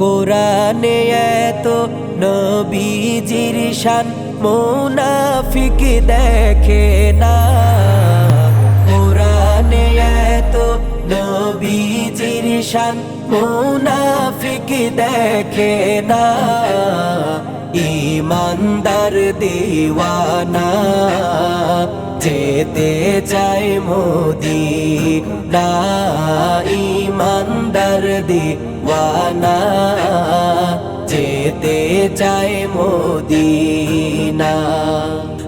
কোরআনে এত নবীজির শান মুনাফিক দেখে না। কোরআনে এত নবীজির শান মুনাফিক দেখে না। ইমানদার দিওয়ানা, যেতে চাই মোদি না ইমানদার দিওয়ানা যেতে চাই মোদিনা।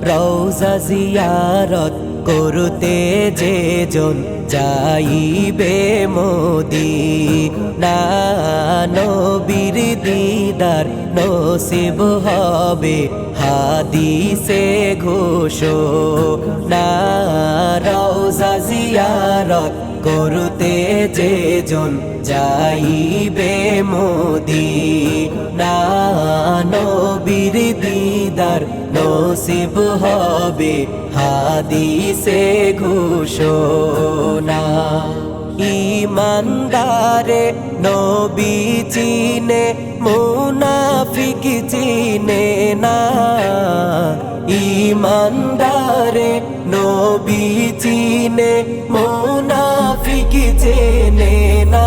রৌজা জিয়ারত করতে যে জন যাইবে মোদি না নবীর দিদার নসিব হবে হাদিসে ঘোষ। রৌজা জিয়ারত করতে যে জন যাইবে মোদি। না দিদার নসিব হবে হাদি হাদিসে ঘোষণা ইমানদারে নবী চিনে, মুনাফিক চিনে না। ইমানদারে নবী চিনে, মুনাফিক চেনে না।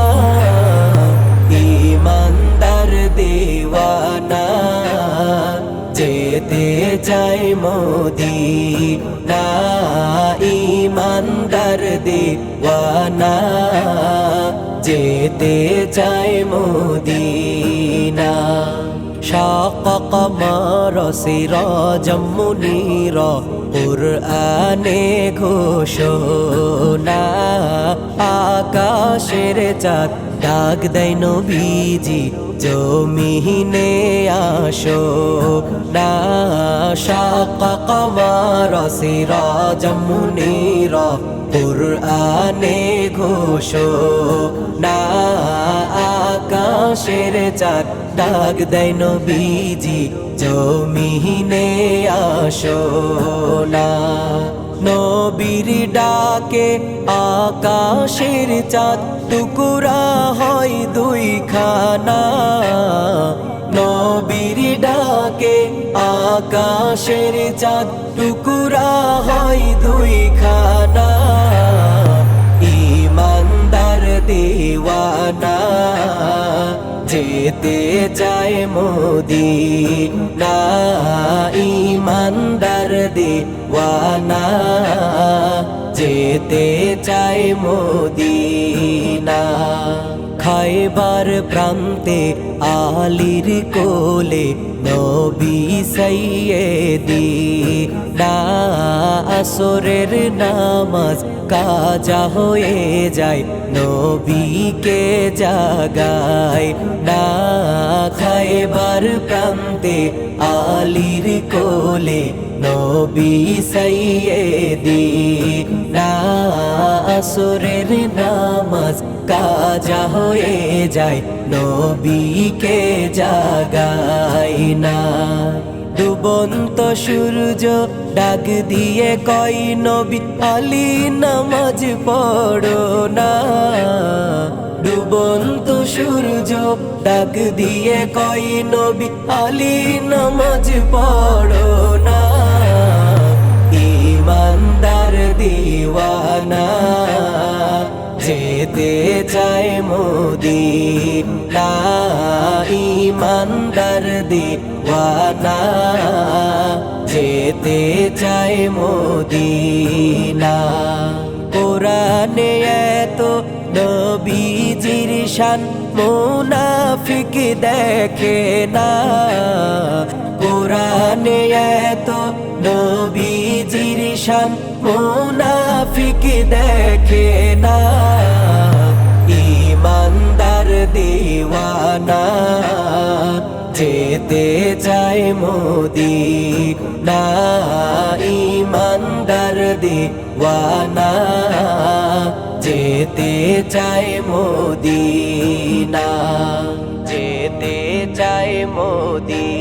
ইমানদার দেওয়ানা, যেতে চাই মোদি না ইমানদার দেওয়ানা, যেতে চাই মোদিনা। শাক কমর সিরাজ মুনির কুরআনে ঘোষণা, আকাশের চাঁদ ডাক দেয় নবীজি, জমিনে আসো না। শাক কমর সিরাজ মুনির কুরআনে ঘোষণা আকাশের চাঁদ ডাক দেয় নবীজি জমিনে আসো না নবীর ডাকে আকাশের চাঁদ, টুকুরা হয় দুই খানা নবীর ডাকে আকাশের চাঁদ টুকুরা হয় দুই খানা ইমানদার দেওয়ানা, যেতে চায় মোদি না ইমানদার দেওয়ানা, যেতে চায় মোদি না খাইবার প্রান্তে আলির কোলে নবী সৈয়দি। না, আসরের নামাজ কাজা হয়ে যায়, নবীকে জাগায়। না খাইবার প্রান্তে আলির কোলে নবী সৈয়দি। আসরের নামাজ কাজা হয়ে যায়, নবীকে জাগাই না। ডুবন্ত সূর্য ডাক দিয়ে কই নবী আলী, নামাজ পড়ো না। ডুবন্ত সূর্য ডাক দিয়ে কই নবী আলী, নামাজ পড়ো না। না ইমানদার দিওয়ানা, যেতে চায় মোদিনা। কোরআনে এত নবীজির শান, মুনাফিক দেখে না। কোরআনে এত নবীজির শান, মুনাফিক দেখে না। যেতে চাই মোদি না ইমানদার দিওয়ানা। যেতে চাই মোদি না। যেতে চাই মোদি